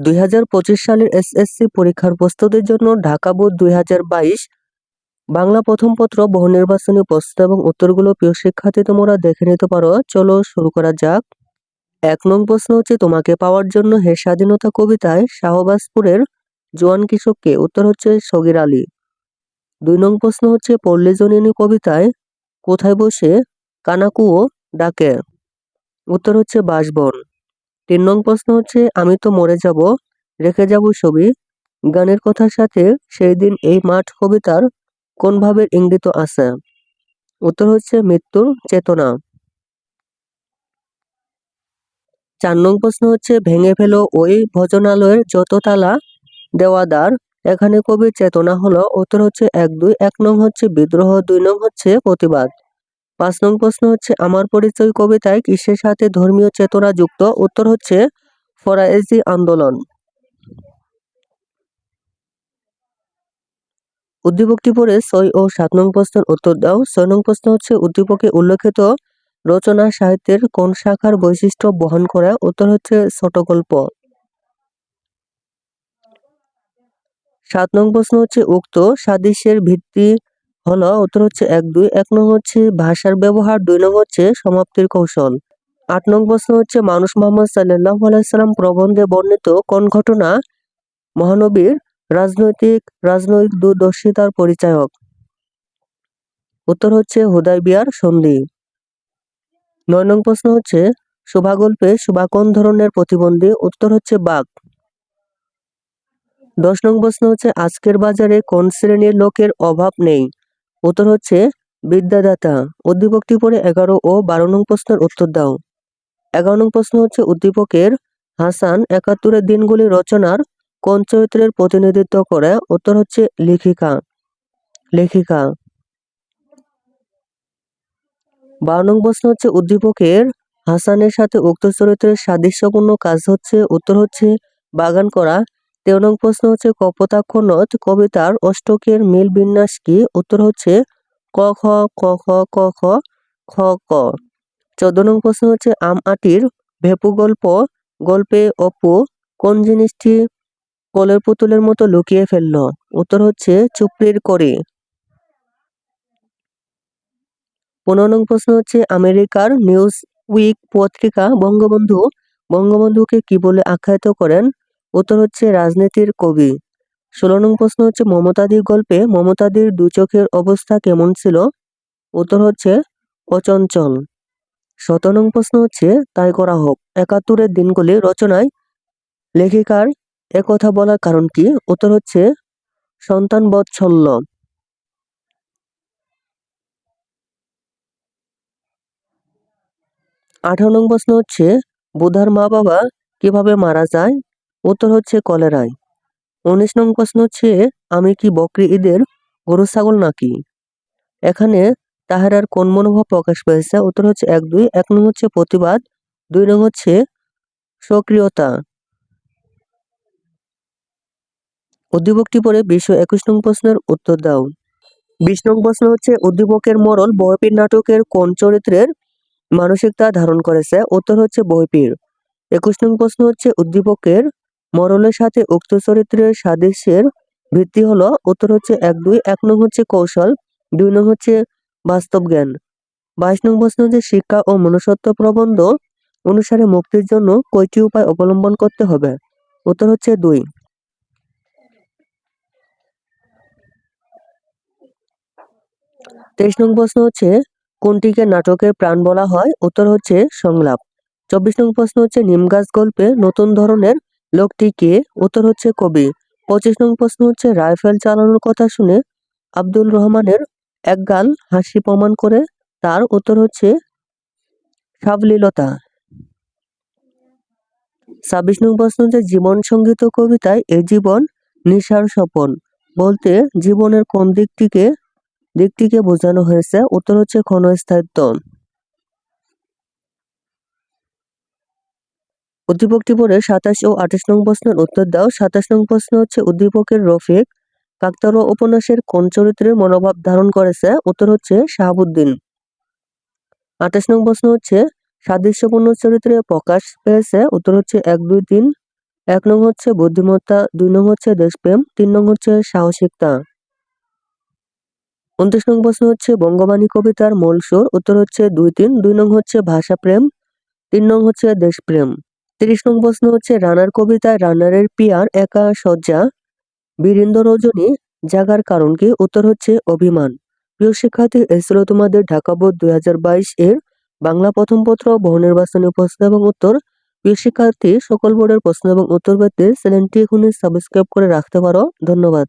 দুই হাজার পঁচিশ সালের এসএসসি পরীক্ষার প্রস্তুতির জন্য ঢাকা বোর্ড দুই হাজার বাইশ বাংলা প্রথম পত্র, বহু নির্বাচনী প্রশ্ন এবং উত্তরগুলো প্রিয় শিক্ষার্থী, তোমরা দেখে নিতে পারো। চলো শুরু করা যাক। এক নং প্রশ্ন হচ্ছে, তোমাকে পাওয়ার জন্য হে স্বাধীনতা কবিতায় শাহবাজপুরের জোয়ান কৃষককে উত্তর হচ্ছে সগির আলী। দুই নং প্রশ্ন হচ্ছে, পল্লী জনিনী কবিতায় কোথায় বসে কানাকুও ডাকে? উত্তর হচ্ছে বাসবন তিন নং প্রশ্ন হচ্ছে, আমি তো মরে যাব, রেখে যাব ছবি। গানের কথার সাথে সেই দিন এই মাঠ কবিতার কোন ভাবের ইঙ্গিত আছে? উত্তর হচ্ছে, মৃত্যুর চেতনা। চার নং প্রশ্ন হচ্ছে, ভেঙে ফেলো ওই ভজনালয়ের যত তালা দেওয়াদার, এখানে কবির চেতনা হলো। উত্তর হচ্ছে, এক দুই এক নং হচ্ছে বিদ্রোহ, দুই নং হচ্ছে প্রতিবাদ। পাঁচ নং প্রশ্ন হচ্ছে, আমার পরিচয় কবিতায় কিসের সাথে ধর্মীয় চেতনা যুক্ত? উত্তর হচ্ছে ফরায়েজি আন্দোলন। উদ্দীপকটি পড়ে ছয় ও সাত নং প্রশ্নের উত্তর দাও। ছয় নং প্রশ্ন হচ্ছে, উদ্দীপকে উল্লেখিত রচনা সাহিত্যের কোন শাখার বৈশিষ্ট্য বহন করা? উত্তর হচ্ছে ছোট গল্প সাত নং প্রশ্ন হচ্ছে, উক্ত সাদৃশ্যের ভিত্তি হলো, উত্তর হচ্ছে এক, দুই, এক নং হচ্ছে ভাষার ব্যবহার, দুই নং হচ্ছে সমাপ্তির কৌশল। আট নং প্রশ্ন হচ্ছে, মানুষ মোহাম্মদ সাল্লাহ আলাইসাল্লাম প্রবন্ধে বর্ণিত কোন ঘটনা মহানবীর রাজনৈতিক রাজনৈতিক দূরদর্শিতার পরিচায়ক? উত্তর হচ্ছে হুদাই বিয়ার সন্ধি। নয় নং প্রশ্ন হচ্ছে, শোভাগল্পে শোভা কোন ধরনের প্রতিবন্ধী? উত্তর হচ্ছে, বাঘ। দশ নং প্রশ্ন হচ্ছে, আজকের বাজারে কোন শ্রেণির লোকের অভাব নেই? উত্তর হচ্ছে, বিদ্যাদাতা উদ্দীপকটি পড়ে এগারো ও বারো নং প্রশ্নের উত্তর দাও। এগারো নং প্রশ্ন হচ্ছে, উদ্দীপকের হাসান একাত্তরের দিনগুলি রচনার কোন চরিত্রের প্রতিনিধিত্ব করে? উত্তর হচ্ছে, লেখিকা। লেখিকা। বারো নং প্রশ্ন হচ্ছে, উদ্দীপকের হাসানের সাথে উক্ত চরিত্রের সাদৃশ্যপূর্ণ কাজ হচ্ছে, উত্তর হচ্ছে, বাগান করা তেরো নং প্রশ্ন হচ্ছে কপোতাক্ষ নদ কবিতার অষ্টকের মিল বিন্যাস কি? উত্তর হচ্ছে, ক, খ ক খ ক, খ খ, ক। চোদ্দ নং প্রশ্ন হচ্ছে, আম আটির ভেপু গল্প, গল্পে অপু কোন জিনিসটি কলের পুতুলের মতো লুকিয়ে ফেলল? উত্তর হচ্ছে, চুপড়ির করে পনেরো নং প্রশ্ন হচ্ছে, আমেরিকার নিউজ উইক পত্রিকা বঙ্গবন্ধু, বঙ্গবন্ধুকে কি বলে আখ্যায়িত করেন? উত্তর হচ্ছে রাজনীতির কবি। ষোলো নং প্রশ্ন হচ্ছে, মমতাদির গল্পে মমতাদির দু চোখের অবস্থা কেমন ছিল? উত্তর হচ্ছে, অচঞ্চল। শত নং প্রশ্ন হচ্ছে, তাই করা হোক। একাত্তরের দিনগুলি রচনায় লেখিকার একথা বলার কারণ কি? উত্তর হচ্ছে, সন্তান বৎসল্য। আঠারো নং প্রশ্ন হচ্ছে, বুধার মা বাবা কীভাবে মারা যায়? উত্তর হচ্ছে কলেরায় উনিশ নং প্রশ্ন হচ্ছে, আমি কি বকরি ঈদের গরু, ছাগল নাকি? এখানে তাহারার কোন মনোভাব প্রকাশ পেয়েছে? উত্তর হচ্ছে এক দুই। এক নং হচ্ছে প্রতিবাদ। দুই নং হচ্ছে সক্রিয়তা। উদ্দীপকটি পরে বিশ্ব একুশ নং প্রশ্নের উত্তর দাও। বিশ নং প্রশ্ন হচ্ছে, উদ্দীপকের মরল বয়পীর নাটকের কোন চরিত্রের মানসিকতা ধারণ করেছে? উত্তর হচ্ছে বইপির। একুশ নং প্রশ্ন হচ্ছে, উদ্দীপকের মরলের সাথে উক্ত চরিত্রের সাদৃশ্যের ভিত্তি হলো, উত্তর হচ্ছে এক দুই, এক নং হচ্ছে কৌশল, দুই নং হচ্ছে বাস্তব জ্ঞান। বাইশ নং প্রশ্ন হচ্ছে শিক্ষা ও মনুষ্যত্ব প্রবন্ধ অনুসারে মুক্তির জন্য কয়টি উপায় অবলম্বন করতে হবে? উত্তর হচ্ছে দুই। তেইশ নং প্রশ্ন হচ্ছে কোনটিকে নাটকের প্রাণ বলা হয়? উত্তর হচ্ছে সংলাপ। চব্বিশ নং প্রশ্ন হচ্ছে নিমগাছ গল্পে নতুন ধরনের লোকটি কে উত্তর হচ্ছে কবি। পঁচিশ নং প্রশ্ন হচ্ছে, রাইফেল চালানোর কথা শুনে আব্দুল রহমানের একগাল হাসি প্রমাণ করে তার উত্তর হচ্ছে, সাবলীলতা। ছাব্বিশ নং প্রশ্ন হচ্ছে, জীবন সংগীত কবিতায় এ জীবন নিশার স্বপন বলতে জীবনের কোন দিকটিকে দিকটিকে বোঝানো হয়েছে? উত্তর হচ্ছে, ক্ষণস্থায়িত্ব। উদ্দীপকটি পড়ে সাতাশ ও আঠাশ নং প্রশ্নের উত্তর দাও। সাতাশ নং প্রশ্ন হচ্ছে, উদ্দীপকের রফিক কাকতারুয়া উপন্যাসের কোন চরিত্রের মনোভাব ধারণ করেছে? উত্তর হচ্ছে, শাহাবুদ্দিন। আঠাশ নং প্রশ্ন হচ্ছে, সাদৃশ্যপূর্ণ চরিত্রে প্রকাশ পেয়েছে? উত্তর হচ্ছে, এক, দুই, তিন। এক নং হচ্ছে, বুদ্ধিমত্তা। দুই নং হচ্ছে, দেশপ্রেম। তিন নং হচ্ছে, সাহসিকতা। উনত্রিশ নং প্রশ্ন হচ্ছে, বঙ্গবাণী কবিতার মূল সুর। উত্তর হচ্ছে, দুই, তিন। দুই নং হচ্ছে, ভাষাপ্রেম। তিন নং হচ্ছে, দেশপ্রেম। তিরিশ নং প্রশ্ন হচ্ছে, রানার কবিতায় রানারের পিয়ার একা সজ্জা বীরেন্দ্র রজনী, জাগার কারণ কি উত্তর হচ্ছে অভিমান। প্রিয় শিক্ষার্থী ছিল তোমাদের ঢাকা বোর্ড দুই এর বাংলা প্রথম পত্র বহু নির্বাচনী প্রশ্ন এবং উত্তর। প্রিয় শিক্ষার্থী, সকল বোর্ডের প্রশ্ন এবং উত্তর পেতে চ্যানেলটি এখনই সাবস্ক্রাইব করে রাখতে পারো। ধন্যবাদ।